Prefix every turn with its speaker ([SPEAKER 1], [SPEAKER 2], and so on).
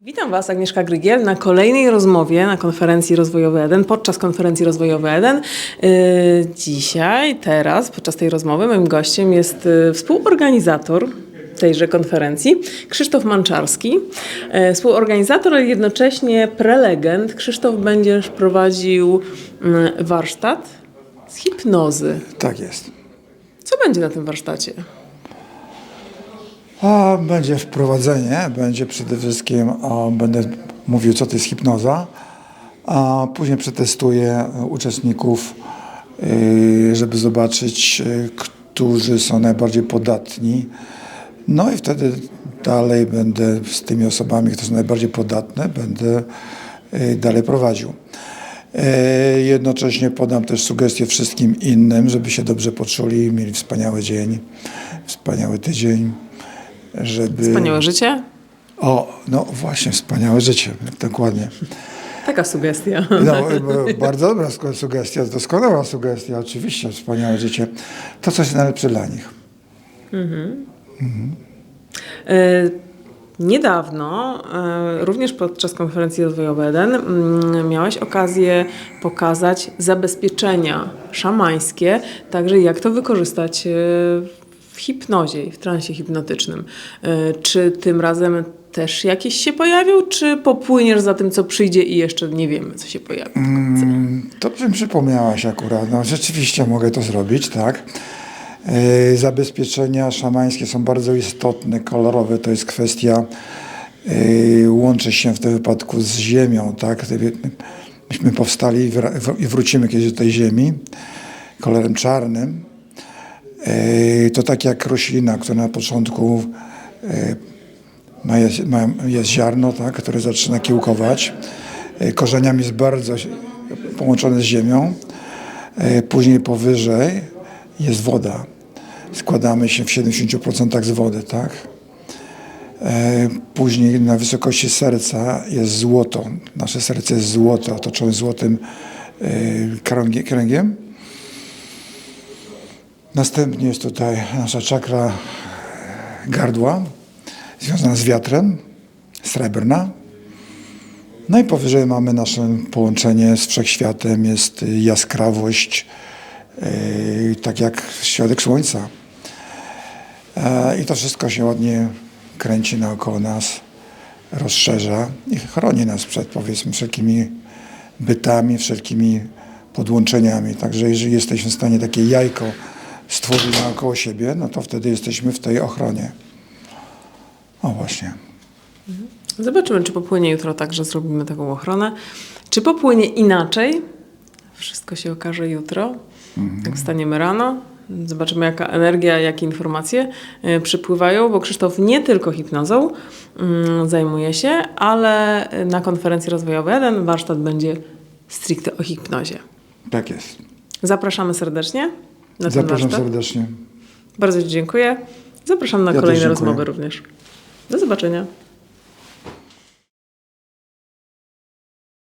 [SPEAKER 1] Witam Was, Agnieszka Grygiel, na kolejnej rozmowie na konferencji Rozwojowej 1, podczas konferencji Rozwojowej 1. Yy, Dzisiaj, teraz, podczas tej rozmowy, moim gościem jest yy, współorganizator tejże konferencji, Krzysztof Manczarski. Yy, Współorganizator, ale jednocześnie prelegent. Krzysztof będziesz prowadził yy, warsztat z hipnozy.
[SPEAKER 2] Tak jest.
[SPEAKER 1] Co będzie na tym warsztacie?
[SPEAKER 2] A będzie wprowadzenie, będzie przede wszystkim, będę mówił, co to jest hipnoza, a później przetestuję uczestników, y, żeby zobaczyć, y, którzy są najbardziej podatni. No i wtedy dalej będę z tymi osobami, które są najbardziej podatne, będę y, dalej prowadził. Jednocześnie podam też sugestie wszystkim innym, żeby się dobrze poczuli, mieli wspaniały dzień, wspaniały tydzień, żeby...
[SPEAKER 1] Wspaniałe życie?
[SPEAKER 2] O, no właśnie, wspaniałe życie, dokładnie.
[SPEAKER 1] Taka sugestia.
[SPEAKER 2] No, bardzo dobra sugestia, doskonała sugestia, oczywiście, wspaniałe życie. To, co jest najlepsze dla nich.
[SPEAKER 1] E, Niedawno, e, również podczas konferencji rozwojowej 1, mm, miałeś okazję pokazać zabezpieczenia szamańskie, także jak to wykorzystać e, w hipnozie w transie hipnotycznym. E, Czy tym razem też jakieś się pojawią, czy popłyniesz za tym, co przyjdzie i jeszcze nie wiemy, co się pojawi?
[SPEAKER 2] Mm, Dobrze mi przypomniałaś akurat. No, rzeczywiście mogę to zrobić, tak. E, Zabezpieczenia szamańskie są bardzo istotne, kolorowe. To jest kwestia, e, łączy się w tym wypadku z ziemią, tak. Myśmy powstali i wrócimy kiedyś do tej ziemi kolorem czarnym. E, To tak jak roślina, która na początku e, ma jest, ma, jest ziarno, tak, które zaczyna kiełkować. E, Korzeniami jest bardzo połączone z ziemią. Później powyżej jest woda. Składamy się w 70% z wody, tak? Później na wysokości serca jest złoto. Nasze serce jest złote, otoczone złotym kręgiem. Następnie jest tutaj nasza czakra gardła, związana z wiatrem, srebrna. No i powyżej mamy nasze połączenie z wszechświatem, jest jaskrawość, yy, tak jak środek słońca. E, I to wszystko się ładnie kręci naokoło nas, rozszerza i chroni nas przed, powiedzmy, wszelkimi bytami, wszelkimi podłączeniami. Także jeżeli jesteśmy w stanie takie jajko stworzyć naokoło siebie, no to wtedy jesteśmy w tej ochronie. O właśnie.
[SPEAKER 1] Zobaczymy, czy popłynie jutro tak, że zrobimy taką ochronę. Czy popłynie inaczej? Wszystko się okaże jutro. Jak wstaniemy rano, zobaczymy, jaka energia, jakie informacje y, przypływają, bo Krzysztof nie tylko hipnozą mm, zajmuje się, ale na konferencji rozwojowej jeden warsztat będzie stricte o hipnozie.
[SPEAKER 2] Tak jest.
[SPEAKER 1] Zapraszamy serdecznie na
[SPEAKER 2] Zapraszam serdecznie.
[SPEAKER 1] Bardzo Ci dziękuję. Zapraszam na
[SPEAKER 2] Ja
[SPEAKER 1] kolejne
[SPEAKER 2] dziękuję.
[SPEAKER 1] rozmowy również. Do zobaczenia.